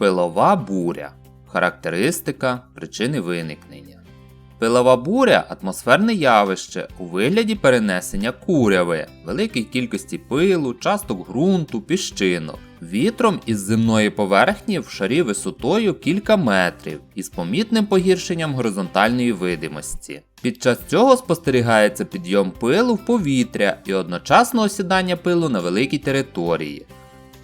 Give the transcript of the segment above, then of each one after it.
Пилова буря. Характеристика причини виникнення. Пилова буря атмосферне явище у вигляді перенесення куряви, великій кількості пилу, часток ґрунту, піщинок, вітром із земної поверхні в шарі висотою кілька метрів із помітним погіршенням горизонтальної видимості. Під час цього спостерігається підйом пилу в повітря і одночасно осідання пилу на великій території.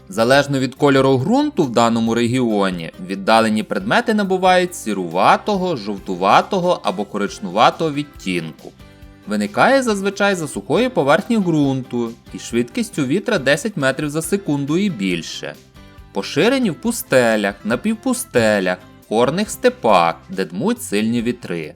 Залежно від кольору ґрунту в даному регіоні, віддалені предмети набувають сіруватого, жовтуватого або коричнуватого відтінку. Виникає зазвичай за сухої поверхні ґрунту і швидкістю вітра 10 метрів за секунду і більше. Поширені в пустелях, напівпустелях, горних степах, де дмуть сильні вітри.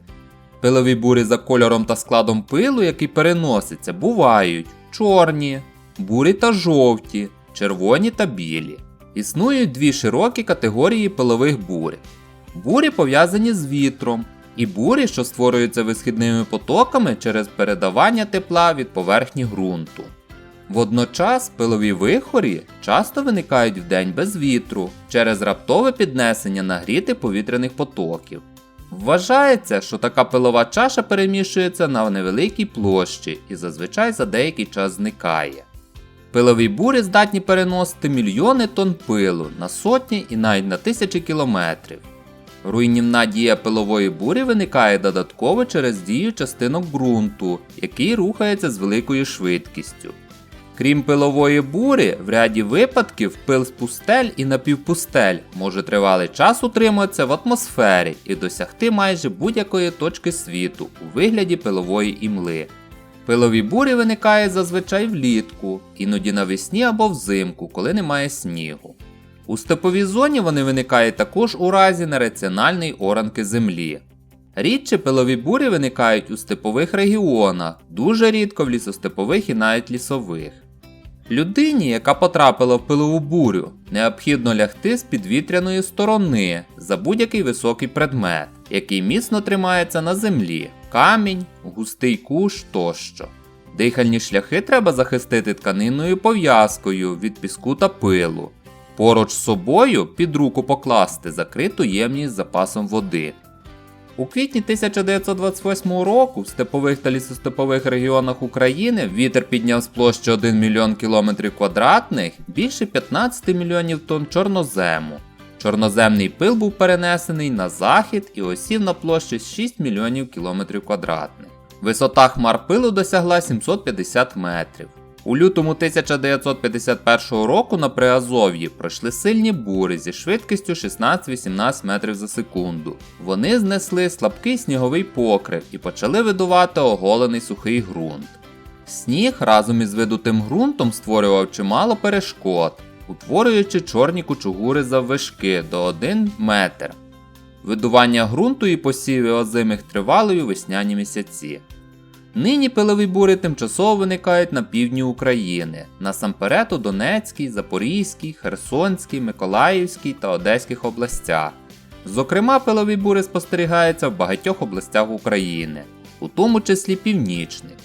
Пилові бурі за кольором та складом пилу, який переноситься, бувають чорні, бурі та жовті, червоні та білі. Існують дві широкі категорії пилових бурь. Бурі пов'язані з вітром, і бурі, що створюються висхідними потоками через передавання тепла від поверхні ґрунту. Водночас пилові вихорі часто виникають вдень без вітру через раптове піднесення нагріти повітряних потоків. Вважається, що така пилова чаша переміщується на невеликій площі і зазвичай за деякий час зникає. Пилові бурі здатні переносити мільйони тонн пилу на сотні і навіть на тисячі кілометрів. Руйнівна дія пилової бурі виникає додатково через дію частинок ґрунту, який рухається з великою швидкістю. Крім пилової бурі, в ряді випадків пил з пустель і напівпустель може тривалий час утримуватися в атмосфері і досягти майже будь-якої точки світу у вигляді пилової імли. Пилові бурі виникають зазвичай влітку, іноді навесні або взимку, коли немає снігу. У степовій зоні вони виникають також у разі нераціональної оранки землі. Рідше пилові бурі виникають у степових регіонах, дуже рідко в лісостепових і навіть лісових. Людині, яка потрапила в пилову бурю, необхідно лягти з підвітряної сторони за будь-який високий предмет, який міцно тримається на землі, камінь, густий куш тощо. Дихальні шляхи треба захистити тканинною пов'язкою від піску та пилу. Поруч з собою під руку покласти закриту ємність з запасом води. У квітні 1928 року в степових та лісостепових регіонах України вітер підняв з площі 1 мільйон кілометрів квадратних більше 15 мільйонів тонн чорнозему. Чорноземний пил був перенесений на захід і осів на площі 6 мільйонів кілометрів квадратних. Висота хмар пилу досягла 750 метрів. У лютому 1951 року на Приазов'ї пройшли сильні бурі зі швидкістю 16-18 метрів за секунду. Вони знесли слабкий сніговий покрив і почали видувати оголений сухий ґрунт. Сніг разом із видутим ґрунтом створював чимало перешкод, утворюючи чорні кучугури заввишки до 1 метр. Видування ґрунту і посіви озимих тривали у весняні місяці. Нині пилові бурі тимчасово виникають на півдні України, насамперед у Донецькій, Запорізькій, Херсонській, Миколаївській та Одеських областях. Зокрема, пилові бури спостерігаються в багатьох областях України, у тому числі північних